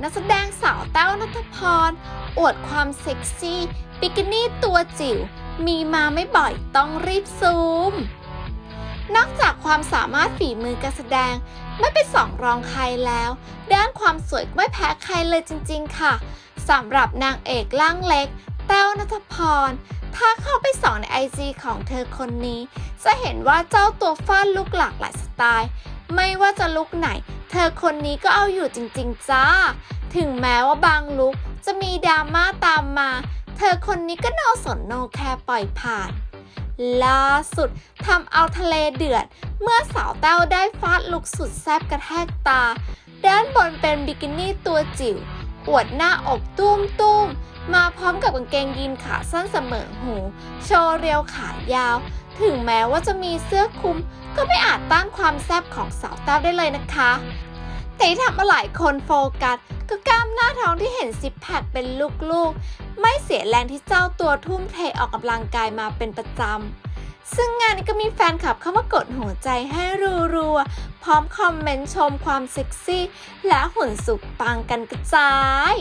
นักแสดงสาวแต้วนัทพร อวดความเซ็กซี่บิกินี่ตัวจิ๋ว มีมาไม่บ่อยต้องรีบซูม นอกจากความสามารถฝีมือการแสดงไม่เป็นสองรองใครแล้ว ด้านความสวยไม่แพ้ใครเลยจริง ๆ ค่ะสำหรับนางเอกร่างเล็ก แต้วนัทพร ถ้าเข้าไปส่องในไอจีของเธอคนนี้ จะเห็นว่าเจ้าตัวฟาดลุกหลากหลายสไตล์ ไม่ว่าจะลุกไหน เธอคนนี้ก็เอาอยู่จริงๆจ้า ถึงแม้ว่าบางลุกจะมีดราม่าตามมา เธอคนนี้ก็โนสนโนแคร์ปล่อยผ่านล่าสุดทำเอาทะเลเดือด เมื่อสาวแต้วได้ฟาดลุกสุดแซ่บกระแทกตา ด้านบนเป็นบิกินี่ตัวจิ๋วอวดหน้าอกตุ้มตุ้มมาพร้อมกับกางเกงยีนขาสั้นเสมอหู โชว์เรียวขายาว ถึงแม้ว่าจะมีเสื้อคลุม ก็ไม่อาจต้านความแซ่บของสาวแต้วได้เลยนะคะ แต่ที่ทำมาหลายคนโฟกัสก็กล้ามหน้าท้องที่เห็นซิปแพคเป็นลูกๆ ไม่เสียแรงที่เจ้าตัวทุ่มเทออกกำลังกายมาเป็นประจำ ซึ่งงานนี้ก็มีแฟนคลับเข้ามากดหัวใจให้รัวๆ พร้อมคอมเมนต์ชมความเซ็กซี่ และหุ่นสุดปังกันกระจาย